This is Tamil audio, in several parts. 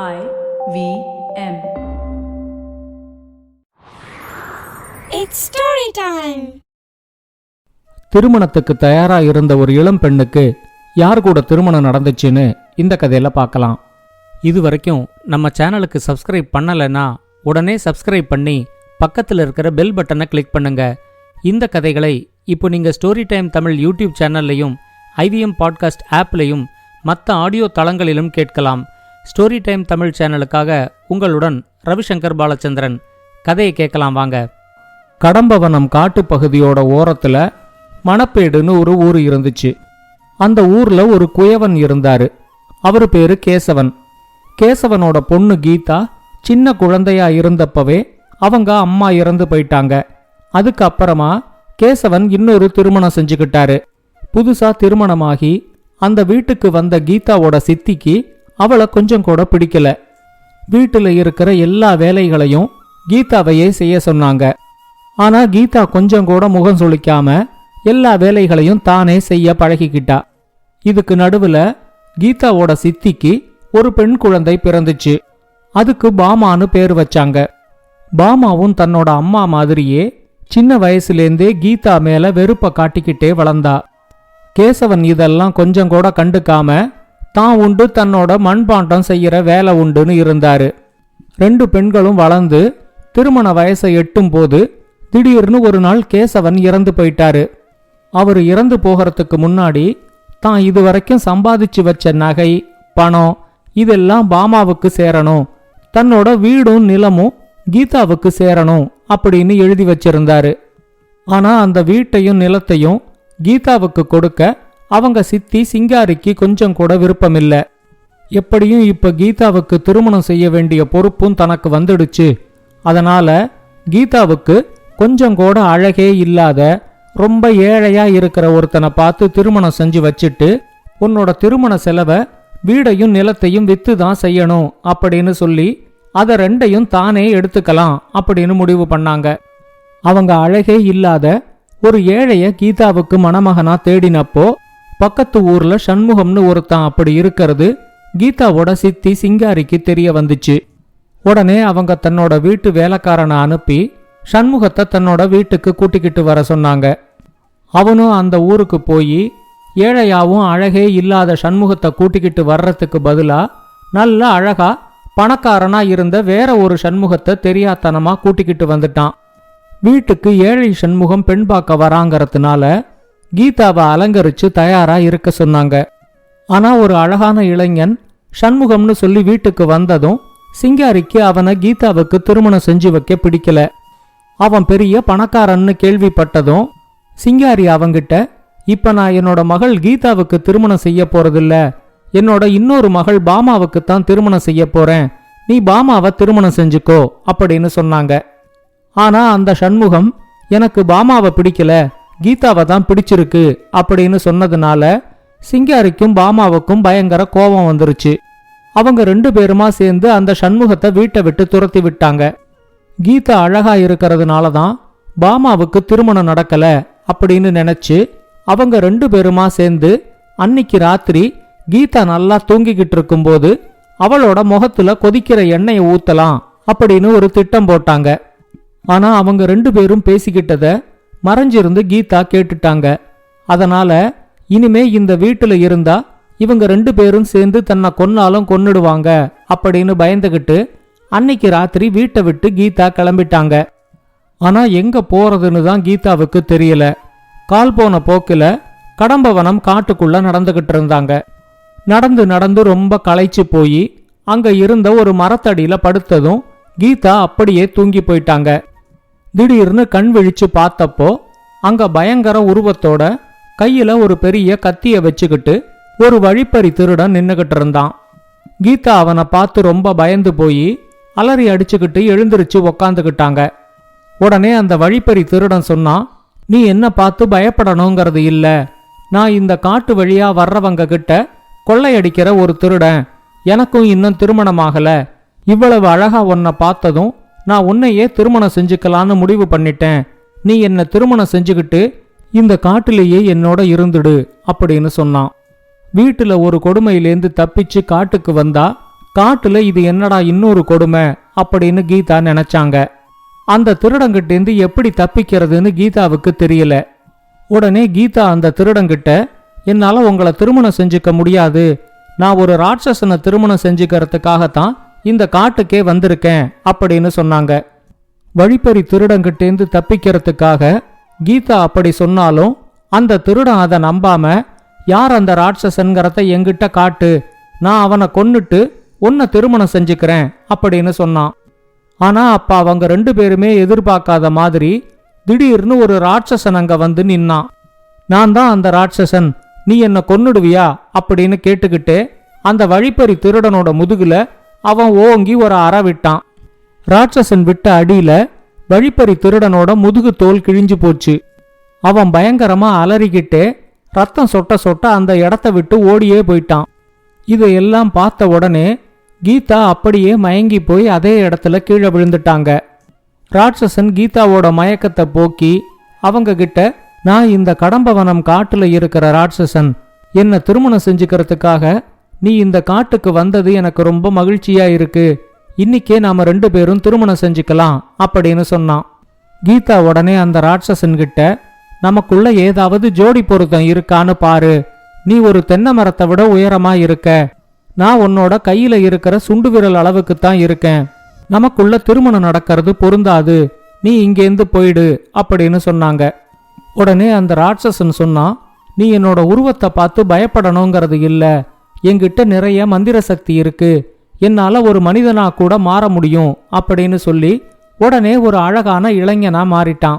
I V M. It's story time. திருமணத்துக்கு தயாரா இருந்த ஒரு இளம் பெண்ணுக்கு யார் கூட திருமணம் நடந்துச்சுன்னு இந்த கதையில பார்க்கலாம் இது வரைக்கும் நம்ம சேனலுக்கு சப்ஸ்கிரைப் பண்ணலைன்னா உடனே சப்ஸ்கிரைப் பண்ணி பக்கத்தில் இருக்கிற பெல் பட்டனை கிளிக் பண்ணுங்க இந்த கதைகளை இப்போ நீங்க ஸ்டோரி டைம் தமிழ் யூடியூப் சேனல்லையும் ஐவிஎம் பாட்காஸ்ட் ஆப்லையும் மற்ற ஆடியோ தளங்களிலும் கேட்கலாம் ஸ்டோரி டைம் தமிழ் சேனலுக்காக உங்களுடன் ரவிசங்கர் பாலச்சந்திரன். கதையை கேட்கலாம் வாங்க. கடம்பவனம் காட்டுப்பகுதியோட ஓரத்தில் மணப்பேடுன்னு ஒரு ஊர் இருந்துச்சு. அந்த ஊரில் ஒரு குயவன் இருந்தார். அவர் பேரு கேசவன். கேசவனோட பொண்ணு கீதா சின்ன குழந்தையா இருந்தப்பவே அவங்க அம்மா இறந்து போயிட்டாங்க. அதுக்கப்புறமா கேசவன் இன்னொரு திருமணம் செஞ்சுக்கிட்டாரு. புதுசா திருமணமாகி அந்த வீட்டுக்கு வந்த கீதாவோட சித்திக்கு அவளை கொஞ்சம் கூட பிடிக்கல. வீட்டுல இருக்கிற எல்லா வேலைகளையும் கீதாவையே செய்ய சொன்னாங்க. ஆனா கீதா கொஞ்சம் கூட முகம் சுளிக்காம எல்லா வேலைகளையும் தானே செய்ய பழகிக்கிட்டா. இதுக்கு நடுவுல கீதாவோட சித்திக்கு ஒரு பெண் குழந்தை பிறந்துச்சு. அதுக்கு பாமான்னு பேர் வச்சாங்க. பாமாவும் தன்னோட அம்மா மாதிரியே சின்ன வயசுலேருந்தே கீதா மேல வெறுப்ப காட்டிக்கிட்டே வளர்ந்தா. கேசவன் இதெல்லாம் கொஞ்சம் கூட கண்டுக்காம தான் உண்டு தன்னோட மண்பாண்டம் செய்கிற வேலை உண்டுன்னு இருந்தார். ரெண்டு பெண்களும் வளர்ந்து திருமண வயசை எட்டும் போது திடீர்னு ஒரு நாள் கேசவன் இறந்து போயிட்டாரு. அவர் இறந்து போகிறதுக்கு முன்னாடி தான் இதுவரைக்கும் சம்பாதிச்சு வச்ச நகை பணம் இதெல்லாம் பாமாவுக்கு சேரணும் தன்னோட வீடும் நிலமும் கீதாவுக்கு சேரணும் அப்படின்னு எழுதி வச்சிருந்தாரு. ஆனா அந்த வீட்டையும் நிலத்தையும் கீதாவுக்கு கொடுக்க அவங்க சித்தி சிங்காரிக்கு கொஞ்சம் கூட விருப்பமில்ல. எப்படியும் இப்ப கீதாவுக்கு திருமணம் செய்ய வேண்டிய பொறுப்பும் தனக்கு வந்துடுச்சு. அதனால கீதாவுக்கு கொஞ்சம் கூட அழகே இல்லாத ரொம்ப ஏழையா இருக்கிற ஒருத்தனை பார்த்து திருமணம் செஞ்சு வச்சுட்டு உன்னோட திருமண செலவை வீடையும் நிலத்தையும் வித்து தான் செய்யணும் அப்படின்னு சொல்லி அதை ரெண்டையும் தானே எடுத்துக்கலாம் அப்படின்னு முடிவு பண்ணாங்க. அவங்க அழகே இல்லாத ஒரு ஏழைய கீதாவுக்கு மணமகனா தேடினப்போ பக்கத்து ஊர்ல சண்முகம்னு ஒருத்தன் அப்படி இருக்கிறது கீதாவோட சித்தி சிங்காரிக்கு தெரிய வந்துச்சு. உடனே அவங்க தன்னோட வீட்டு வேலைக்காரனை அனுப்பி சண்முகத்தை தன்னோட வீட்டுக்கு கூட்டிக்கிட்டு வர சொன்னாங்க. அவனும் அந்த ஊருக்கு போய் ஏழையாவும் அழகே இல்லாத சண்முகத்தை கூட்டிக்கிட்டு வர்றதுக்கு பதிலா நல்ல அழகா பணக்காரனா இருந்த வேற ஒரு சண்முகத்தை தெரியாத்தனமா கூட்டிக்கிட்டு வந்துட்டான். வீட்டுக்கு ஏழை சண்முகம் பெண் பார்க்க வராங்கிறதுனால கீதாவை அலங்கரிச்சு தயாரா இருக்க சொன்னாங்க. ஆனா ஒரு அழகான இளைஞன் சண்முகம்னு சொல்லி வீட்டுக்கு வந்ததும் சிங்காரிக்கு அவனை கீதாவுக்கு திருமணம் செஞ்சு வைக்க பிடிக்கல. அவன் பெரிய பணக்காரன்னு கேள்விப்பட்டதும் சிங்காரி அவங்கிட்ட இப்ப நான் என்னோட மகள் கீதாவுக்கு திருமணம் செய்ய போறதில்ல. என்னோட இன்னொரு மகள் பாமாவுக்கு தான் திருமணம் செய்ய போறேன். நீ பாமாவை திருமணம் செஞ்சுக்கோ அப்படின்னு சொன்னாங்க. ஆனா அந்த சண்முகம் எனக்கு பாமாவை பிடிக்கல. கீதாவை தான் பிடிச்சிருக்கு அப்படின்னு சொன்னதுனால சிங்காரிக்கும் பாமாவுக்கும் பயங்கர கோபம் வந்துருச்சு. அவங்க ரெண்டு பேருமா சேர்ந்து அந்த சண்முகத்தை வீட்டை விட்டு துரத்தி விட்டாங்க. கீதா அழகா இருக்கிறதுனால தான் பாமாவுக்கு திருமணம் நடக்கல அப்படின்னு நினைச்சு அவங்க ரெண்டு பேருமா சேர்ந்து அன்னிக்கு ராத்திரி கீதா நல்லா தூங்கிக்கிட்டு இருக்கும்போது அவளோட முகத்துல கொதிக்கிற எண்ணெயை ஊத்தலாம் அப்படின்னு ஒரு திட்டம் போட்டாங்க. ஆனா அவங்க ரெண்டு பேரும் பேசிக்கிட்டத மறைஞ்சிருந்து கீதா கேட்டுட்டாங்க. அதனால இனிமே இந்த வீட்டுல இருந்தா இவங்க ரெண்டு பேரும் சேர்ந்து தன்னை கொன்னாலும் கொன்னுடுவாங்க அப்படின்னு பயந்துகிட்டு அன்னைக்கு ராத்திரி வீட்டை விட்டு கீதா கிளம்பிட்டாங்க. ஆனா எங்க போறதுன்னு தான் கீதாவுக்கு தெரியல. கால் போன போக்கில கடம்பவனம் காட்டுக்குள்ள நடந்துகிட்டு இருந்தாங்க. நடந்து நடந்து ரொம்ப களைச்சு போய் அங்க இருந்த ஒரு மரத்தடியில படுத்ததும் கீதா அப்படியே தூங்கி போயிட்டாங்க. திடீர்னு கண் விழிச்சு பார்த்தப்போ அங்க பயங்கர உருவத்தோட கையில ஒரு பெரிய கத்திய வச்சுக்கிட்டு ஒரு வழிப்பறி திருடன் நின்னுகிட்டு இருந்தான். கீதா அவனை பார்த்து ரொம்ப பயந்து போய் அலறி அடிச்சுக்கிட்டு எழுந்திருச்சு உக்காந்துக்கிட்டாங்க. உடனே அந்த வழிப்பறி திருடன் சொன்னான் நீ என்ன பார்த்து பயப்படணுங்கிறது இல்ல. நான் இந்த காட்டு வழியா வர்றவங்க கிட்ட கொள்ளையடிக்கிற ஒரு திருடன். எனக்கும் இன்னும் திருமணமாகல இவ்வளவு அழகா உன்னை பார்த்ததும் நான் உன்னையே திருமணம் செஞ்சுக்கலான்னு முடிவு பண்ணிட்டேன். நீ என்ன திருமணம் செஞ்சுக்கிட்டு இந்த காட்டிலேயே என்னோட இருந்துடு அப்படின்னு சொன்னான். வீட்டுல ஒரு கொடுமையிலேந்து தப்பிச்சு காட்டுக்கு வந்தா காட்டுல இது என்னடா இன்னொரு கொடுமை அப்படின்னு கீதா நினைச்சாங்க. அந்த திருடங்கிட்டேந்து எப்படி தப்பிக்கிறதுன்னு கீதாவுக்கு தெரியல. உடனே கீதா அந்த திருடங்கிட்ட என்னால உங்களை திருமணம் செஞ்சுக்க முடியாது. நான் ஒரு ராட்சசனை திருமணம் செஞ்சுக்கிறதுக்காகத்தான் இந்த காட்டுக்கே வந்திருக்கேன் அப்படின்னு சொன்னாங்க. வழிப்பறி திருடங்கிட்டேந்து தப்பிக்கிறதுக்காக கீதா அப்படி சொன்னாலும் அந்த திருடன் அதை நம்பாம யார் அந்த ராட்சசன்கிறத எங்கிட்ட காட்டு. நான் அவனை கொன்னுட்டு உன்னை திருமணம் செஞ்சுக்கிறேன் அப்படின்னு சொன்னான். ஆனா அப்ப அவங்க ரெண்டு பேருமே எதிர்பார்க்காத மாதிரி திடீர்னு ஒரு ராட்சசன் அங்க வந்து நின்னான். நான் தான் அந்த ராட்சசன். நீ என்ன கொன்னுடுவியா? அப்படின்னு கேட்டுக்கிட்டே அந்த வழிப்பறி திருடனோட முதுகுல அவன் ஓங்கி ஒரு அற விட்டான். ராட்சசன் விட்ட அடியில வழிப்பறி திருடனோட முதுகு தோல் கிழிஞ்சு போச்சு. அவன் பயங்கரமா அலறிக்கிட்டே ரத்தம் சொட்ட சொட்ட அந்த இடத்த விட்டு ஓடியே போயிட்டான். இதையெல்லாம் பார்த்த உடனே கீதா அப்படியே மயங்கி போய் அதே இடத்துல கீழே விழுந்துட்டாங்க. ராட்சசன் கீதாவோட மயக்கத்தை போக்கி அவங்க கிட்ட நான் இந்த கடம்பவனம் காட்டுல இருக்கிற ராட்சசன். என்ன திருமணம் செஞ்சுக்கிறதுக்காக நீ இந்த காட்டுக்கு வந்தது எனக்கு ரொம்ப மகிழ்ச்சியா இருக்கு. இன்னிக்கே நாம ரெண்டு பேரும் திருமணம் செஞ்சுக்கலாம் அப்படின்னு சொன்னான். கீதா உடனே அந்த ராட்சசன்கிட்ட நமக்குள்ள ஏதாவது ஜோடி பொருத்தம் இருக்கான்னு பாரு. நீ ஒரு தென்னை மரத்தை விட உயரமா இருக்க. நான் உன்னோட கையில இருக்கிற சுண்டு விரல் அளவுக்கு தான் இருக்கேன். நமக்குள்ள திருமணம் நடக்கிறது பொருந்தாது. நீ இங்கேருந்து போயிடு அப்படின்னு சொன்னாங்க. உடனே அந்த ராட்சசன் சொன்னான் நீ என்னோட உருவத்தை பார்த்து பயப்படணுங்கிறது இல்லை. என்கிட்ட நிறைய மந்திர சக்தி இருக்கு. என்னால ஒரு மனிதனா கூட மாற முடியும் அப்படின்னு சொல்லி உடனே ஒரு அழகான இளைஞனா மாறிட்டான்.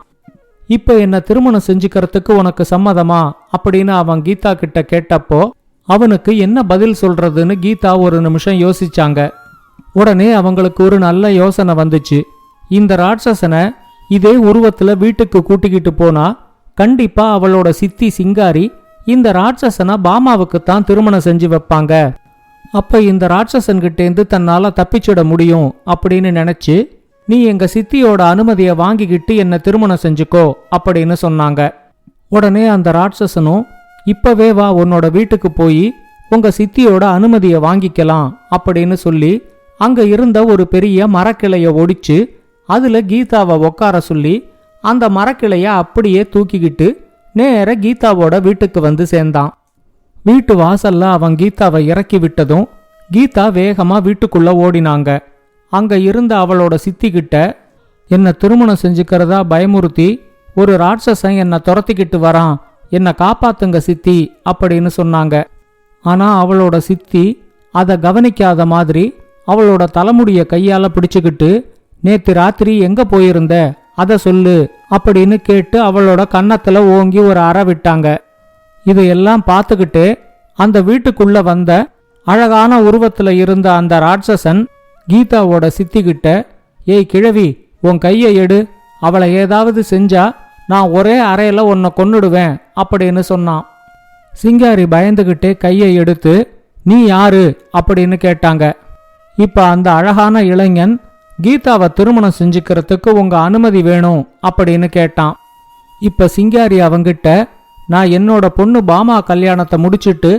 இப்ப என்ன திருமணம் செஞ்சுக்கிறதுக்கு உனக்கு சம்மதமா? அப்படின்னு அவன் கீதா கிட்ட கேட்டப்போ அவனுக்கு என்ன பதில் சொல்றதுன்னு கீதா ஒரு நிமிஷம் யோசிச்சாங்க. உடனே அவங்களுக்கு ஒரு நல்ல யோசனை வந்துச்சு. இந்த ராட்சசனை இதே உருவத்துல வீட்டுக்கு கூட்டிக்கிட்டு போனா கண்டிப்பா அவளோட சித்தி சிங்காரி இந்த ராட்சசனை பாமாவுக்கு தான் திருமணம் செஞ்சு வைப்பாங்க. அப்ப இந்த ராட்சசன்கிட்டேந்து தன்னால தப்பிச்சிட முடியும் அப்படின்னு நினைச்சு நீ எங்க சித்தியோட அனுமதியை வாங்கிக்கிட்டு என்ன திருமணம் செஞ்சுக்கோ அப்படின்னு சொன்னாங்க. உடனே அந்த ராட்சசனும் இப்பவே வா உன்னோட வீட்டுக்கு போய் உங்க சித்தியோட அனுமதியை வாங்கிக்கலாம் அப்படின்னு சொல்லி அங்க இருந்த ஒரு பெரிய மரக்கிளைய ஒடிச்சு அதுல கீதாவை உட்கார சொல்லி அந்த மரக்கிளைய அப்படியே தூக்கிக்கிட்டு நேர கீதாவோட வீட்டுக்கு வந்து சேர்ந்தான். வீட்டு வாசல்ல அவன் கீதாவை இறக்கி விட்டதும் கீதா வேகமா வீட்டுக்குள்ள ஓடினாங்க. அங்க இருந்த அவளோட சித்திக்கிட்ட என்னை திருமணம் செஞ்சுக்கிறதா பயமுறுத்தி? ஒரு ராட்சசன் என்னை துரத்திக்கிட்டு வரான். என்னை காப்பாத்துங்க சித்தி அப்படின்னு சொன்னாங்க. ஆனா அவளோட சித்தி அதை கவனிக்காத மாதிரி அவளோட தலைமுடிய கையால பிடிச்சுக்கிட்டு நேத்து ராத்திரி எங்க போயிருந்த? அதை சொல்லு அப்படின்னு கேட்டு அவளோட கன்னத்துல ஓங்கி ஒரு அற விட்டாங்க. இதையெல்லாம் பார்த்துக்கிட்டு அந்த வீட்டுக்குள்ள வந்த அழகான உருவத்துல இருந்த அந்த ராட்சசன் கீதாவோட சித்திக்கிட்ட ஏய் கிழவி உன் கையை எடு. அவளை ஏதாவது செஞ்சா நான் ஒரே அறையில உன்னை கொன்னுடுவேன் அப்படின்னு சொன்னான். சிங்காரி பயந்துகிட்டே கையை எடுத்து நீ யாரு? அப்படின்னு கேட்டாங்க. இப்ப அந்த அழகான இளைஞன் கீதாவை திருமணம் செஞ்சுக்கிறதுக்கு உங்க அனுமதி வேணும் அப்படின்னு கேட்டான். இப்ப சிங்காரி அவங்கிட்ட நான் என்னோட பொண்ணு பாமா கல்யாணத்தை முடிச்சிட்டு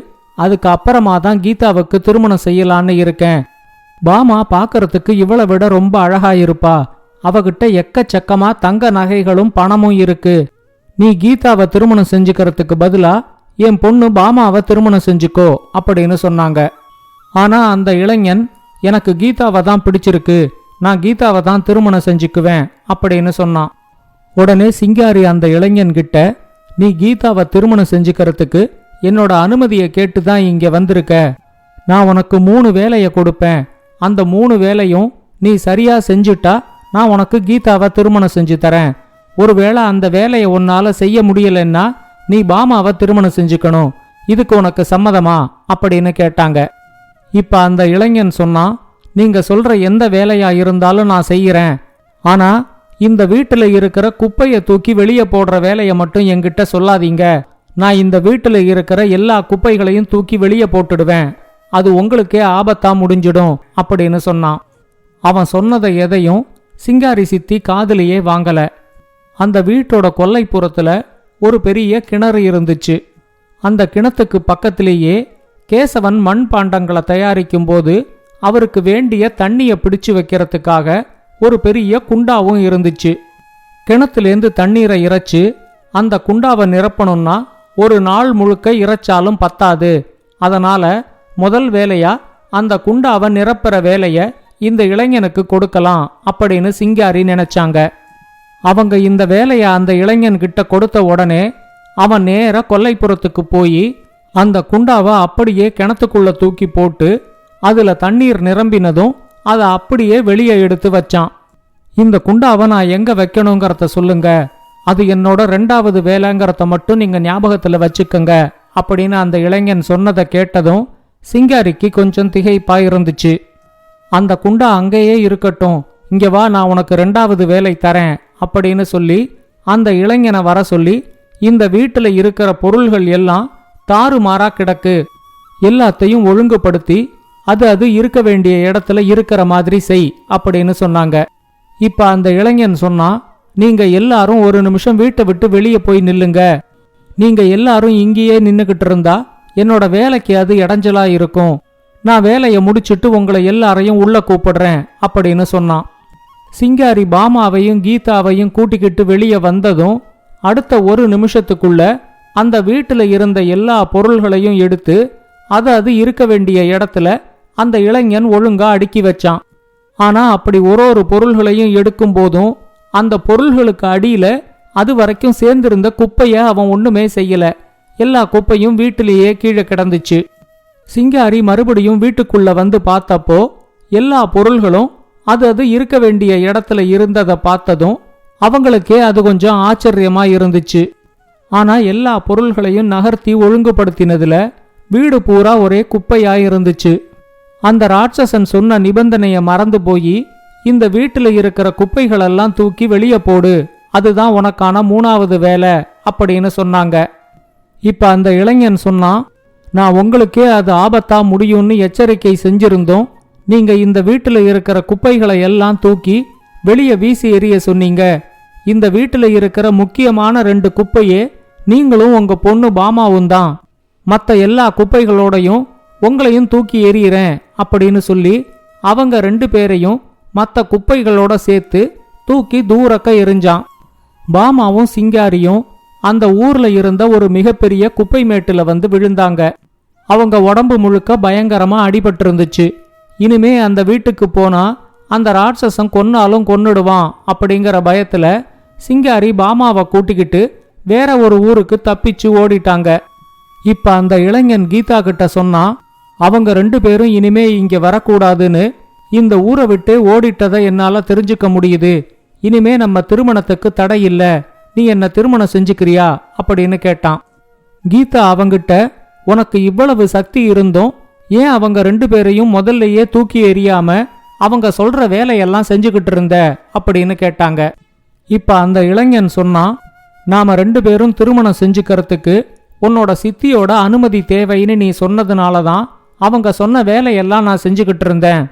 அதுக்கு அப்புறமா தான் கீதாவுக்கு திருமணம் செய்யலான்னு இருக்கேன். பாமா பார்க்கறதுக்கு இவளை விட ரொம்ப அழகா இருப்பா. அவகிட்ட எக்கச்சக்கமா தங்க நகைகளும் பணமும் இருக்கு. நீ கீதாவை திருமணம் செஞ்சுக்கிறதுக்கு பதிலா என் பொண்ணு பாமாவை திருமணம் செஞ்சுக்கோ அப்படின்னு சொன்னாங்க. ஆனா அந்த இளைஞன் எனக்கு கீதாவை தான் பிடிச்சிருக்கு. நான் கீதாவை தான் திருமணம் செஞ்சுக்குவேன் அப்படின்னு சொன்னான். உடனே சிங்காரி அந்த இளைஞன்கிட்ட நீ கீதாவை திருமணம் செஞ்சுக்கிறதுக்கு என்னோட அனுமதியை கேட்டு தான் இங்க வந்திருக்க. நான் உனக்கு மூணு வேலையை கொடுப்பேன். அந்த மூணு வேலையும் நீ சரியா செஞ்சுட்டா நான் உனக்கு கீதாவை திருமணம் செஞ்சு தரேன். ஒருவேளை அந்த வேலையை உன்னால செய்ய முடியலன்னா நீ பாமாவை திருமணம் செஞ்சுக்கணும். இதுக்கு உனக்கு சம்மதமா? அப்படின்னு கேட்டாங்க. இப்ப அந்த இளைஞன் சொன்னான் நீங்க சொல்ற எந்த வேலையா இருந்தாலும் நான் செய்யறேன். ஆனா இந்த வீட்டுல இருக்கிற குப்பையை தூக்கி வெளியே போடுற வேலையை மட்டும் என்கிட்ட சொல்லாதீங்க. நான் இந்த வீட்டுல இருக்கிற எல்லா குப்பைகளையும் தூக்கி வெளியே போட்டுடுவேன். அது உங்களுக்கே ஆபத்தா முடிஞ்சிடும் அப்படின்னு சொன்னான். அவன் சொன்னதை எதையும் சிங்காரி சித்தி காதலியே வாங்கல. அந்த வீட்டோட கொல்லைப்புறத்துல ஒரு பெரிய கிணறு இருந்துச்சு. அந்த கிணத்துக்கு பக்கத்திலேயே கேசவன் மண் பாண்டங்களை தயாரிக்கும் போது அவருக்கு வேண்டிய தண்ணிய பிடிச்சு வைக்கிறதுக்காக ஒரு பெரிய குண்டாவும் இருந்துச்சு. கிணத்துலேருந்து தண்ணீரை இறைச்சு அந்த குண்டாவை நிரப்பணும்னா ஒரு நாள் முழுக்க இறைச்சாலும் பத்தாது. அதனால முதல் வேலையா அந்த குண்டாவை நிரப்புற வேலைய இந்த இளைஞனுக்கு கொடுக்கலாம் அப்படின்னு சிங்காரி நினைச்சாங்க. அவங்க இந்த வேலையை அந்த இளைஞன்கிட்ட கொடுத்த உடனே அவன் நேர கொல்லைப்புறத்துக்கு போய் அந்த குண்டாவை அப்படியே கிணத்துக்குள்ள தூக்கி போட்டு அதுல தண்ணீர் நிரம்பினதும் அதை அப்படியே வெளியே எடுத்து வச்சான். இந்த குண்டாவை நான் எங்க வைக்கணுங்கிறத சொல்லுங்க. அது என்னோட ரெண்டாவது வேலைங்கிறத மட்டும் நீங்க ஞாபகத்துல வச்சுக்கோங்க அப்படின்னு அந்த இளைஞன் சொன்னதை கேட்டதும் சிங்காரிக்கு கொஞ்சம் திகைப்பா இருந்துச்சு அந்த குண்டா அங்கேயே இருக்கட்டும். இங்க வா நான் உனக்கு ரெண்டாவது வேலை தரேன் அப்படின்னு சொல்லி அந்த இளைஞனை வர சொல்லி இந்த வீட்டில் இருக்கிற பொருள்கள் எல்லாம் தாறுமாறா கிடக்கு. எல்லாத்தையும் ஒழுங்குபடுத்தி அது அது இருக்க வேண்டிய இடத்துல இருக்கிற மாதிரி செய் அப்படின்னு சொன்னாங்க. இப்ப அந்த இளைஞன் சொன்னான் நீங்க எல்லாரும் ஒரு நிமிஷம் வீட்டை விட்டு வெளியே போய் நில்லுங்க. நீங்க எல்லாரும் இங்கேயே நின்னுகிட்டு இருந்தா என்னோட வேலைக்கு அது இடைஞ்சலா இருக்கும். நான் வேலையை முடிச்சிட்டு உங்களை எல்லாரையும் உள்ள கூப்பிடுறேன் அப்படின்னு சொன்னான். சிங்காரி பாமாவையும் கீதாவையும் கூட்டிக்கிட்டு வெளியே வந்ததும் அடுத்த ஒரு நிமிஷத்துக்குள்ள அந்த வீட்டில் இருந்த எல்லா பொருள்களையும் எடுத்து அது அது இருக்க வேண்டிய இடத்துல அந்த இளைஞன் ஒழுங்கா அடுக்கி வச்சான். ஆனா அப்படி ஒரு ஒரு பொருள்களையும் எடுக்கும் போதும் அந்த பொருள்களுக்கு அடியில அது வரைக்கும் சேர்ந்திருந்த குப்பைய அவன் ஒண்ணுமே செய்யல. எல்லா குப்பையும் வீட்டிலேயே கீழே கிடந்துச்சு. சிங்காரி மறுபடியும் வீட்டுக்குள்ள வந்து பார்த்தப்போ எல்லா பொருள்களும் அது அது இருக்க வேண்டிய இடத்துல இருந்ததை பார்த்ததும் அவங்களுக்கே அது கொஞ்சம் ஆச்சரியமா இருந்துச்சு. ஆனா எல்லா பொருள்களையும் நகர்த்தி ஒழுங்குபடுத்தினதுல வீடு பூரா ஒரே குப்பையா இருந்துச்சு. அந்த ராட்சசன் சொன்ன நிபந்தனையை மறந்து போய் இந்த வீட்டில் இருக்கிற குப்பைகளெல்லாம் தூக்கி வெளியே போடு அதுதான் உனக்கான மூணாவது வேலை அப்படின்னு சொன்னாங்க. இப்ப அந்த இளைஞன் சொன்னான் நான் உங்களுக்கே அது ஆபத்தா முடியும்னு எச்சரிக்கை செஞ்சிருந்தோம் நீங்க இந்த வீட்டில் இருக்கிற குப்பைகளை எல்லாம் தூக்கி வெளியே வீசி எறிய சொன்னீங்க. இந்த வீட்டில் இருக்கிற முக்கியமான ரெண்டு குப்பையே நீங்களும் உங்க பொண்ணு பாமாவும் தான் மற்ற எல்லா குப்பைகளோடையும் உங்களையும் தூக்கி எறிகிறேன் அப்படின்னு சொல்லி அவங்க ரெண்டு பேரையும் மற்ற குப்பைகளோட சேர்த்து தூக்கி தூரக்க எரிஞ்சான் பாமாவும் சிங்காரியும் அந்த ஊர்ல இருந்த ஒரு மிகப்பெரிய குப்பை மேட்டுல வந்து விழுந்தாங்க. அவங்க உடம்பு முழுக்க பயங்கரமா அடிபட்டிருந்துச்சு. இனிமே அந்த வீட்டுக்கு போனா அந்த ராட்சசம் கொன்னாலும் கொன்னுடுவான் அப்படிங்கிற பயத்துல சிங்காரி பாமாவை கூட்டிக்கிட்டு வேற ஒரு ஊருக்கு தப்பிச்சு ஓடிட்டாங்க. இப்ப அந்த இளைஞன் கீதா கிட்ட சொன்னா அவங்க ரெண்டு பேரும் இனிமே இங்க வரக்கூடாதுன்னு இந்த ஊரை விட்டு ஓடிட்டதை என்னால தெரிஞ்சுக்க முடியுது. இனிமே நம்ம திருமணத்துக்கு தடை இல்ல. நீ என்ன திருமணம் செஞ்சுக்கிறியா? அப்படின்னு கேட்டான். கீதா அவங்கிட்ட உனக்கு இவ்வளவு சக்தி இருந்தும் ஏன் அவங்க ரெண்டு பேரையும் முதல்லயே தூக்கி எறியாம அவங்க சொல்ற வேலையெல்லாம் செஞ்சுக்கிட்டு இருந்த? அப்படின்னு கேட்டாங்க. இப்ப அந்த இளைஞன் சொன்னான் நாம ரெண்டு பேரும் திருமணம் செஞ்சுக்கிறதுக்கு உன்னோட சித்தியோட அனுமதி தேவைன்னு நீ சொன்னதுனால தான் அவங்க சொன்ன வேலையெல்லாம் நான் செஞ்சுக்கிட்டு இருந்தேன்.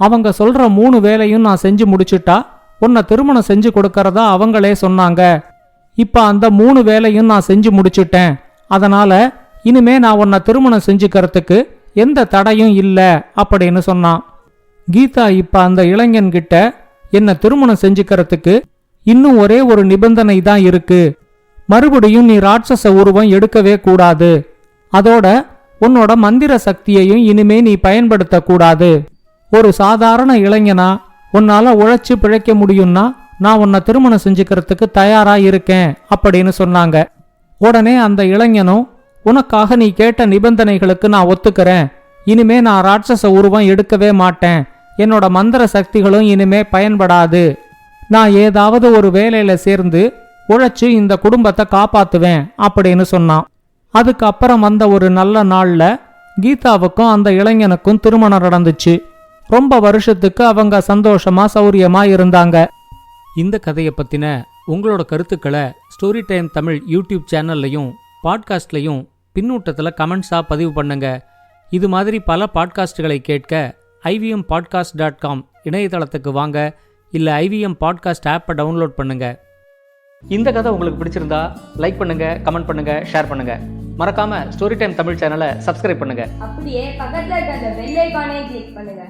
அவங்க சொல்ற மூணு வேலையும் நான் செஞ்சு முடிச்சுட்டா உன்னை திருமணம் செஞ்சு கொடுக்கறதா அவங்களே சொன்னாங்க. இப்ப அந்த மூணு வேலையும் நான் செஞ்சு முடிச்சுட்டேன். அதனால இனிமே நான் உன்னை திருமணம் செஞ்சுக்கிறதுக்கு எந்த தடையும் இல்லை அப்படின்னு சொன்னான். கீதா இப்ப அந்த இளைஞன்கிட்ட என்னை என்ன திருமணம் செஞ்சுக்கிறதுக்கு இன்னும் ஒரே ஒரு நிபந்தனை தான் இருக்கு. மறுபடியும் நீ ராட்சச உருவம் எடுக்கவே கூடாது. அதோட உன்னோட மந்திர சக்தியையும் இனிமே நீ பயன்படுத்தக்கூடாது. ஒரு சாதாரண இளைஞனா உன்னால உழைச்சு பிழைக்க முடியும்னா நான் உன்னை திருமணம் செஞ்சுக்கிறதுக்கு தயாரா இருக்கேன் அப்படின்னு சொன்னாங்க. உடனே அந்த இளைஞனும் உனக்காக நீ கேட்ட நிபந்தனைகளுக்கு நான் ஒத்துக்கிறேன். இனிமே நான் ராட்சச உருவம் எடுக்கவே மாட்டேன். என்னோட மந்திர சக்திகளும் இனிமே பயன்படாது. நான் ஏதாவது ஒரு வேலையில சேர்ந்து உழைச்சு இந்த குடும்பத்தை காப்பாத்துவேன் அப்படின்னு சொன்னான். அதுக்கப்புறம் வந்த ஒரு நல்ல நாள்ல கீதாவுக்கும் அந்த இளைஞனுக்கும் திருமணம் நடந்துச்சு. ரொம்ப வருஷத்துக்கு அவங்க சந்தோஷமா சௌரியமா இருந்தாங்க. இந்த கதையை பத்தின உங்களோட கருத்துக்களை ஸ்டோரி டைம் தமிழ் யூடியூப் சேனல்லையும் பாட்காஸ்ட்லையும் பின்னூட்டத்தில் கமெண்ட்ஸாக பதிவு பண்ணுங்க. இது மாதிரி பல பாட்காஸ்டுகளை கேட்க ஐவிஎம் பாட்காஸ்ட் டாட் காம் இணையதளத்துக்கு வாங்க. இல்லை ஐவிஎம் பாட்காஸ்ட் ஆப்பை டவுன்லோட் பண்ணுங்கள் இந்த கதை உங்களுக்கு பிடிச்சிருந்தா லைக் பண்ணுங்க கமெண்ட் பண்ணுங்க ஷேர் பண்ணுங்க. மறக்காம ஸ்டோரி டைம் தமிழ் சேனலை சப்ஸ்கிரைப் பண்ணுங்க. அப்படியே பக்கத்துல இருக்க அந்த பெல் ஐகானை கிளிக் பண்ணுங்க.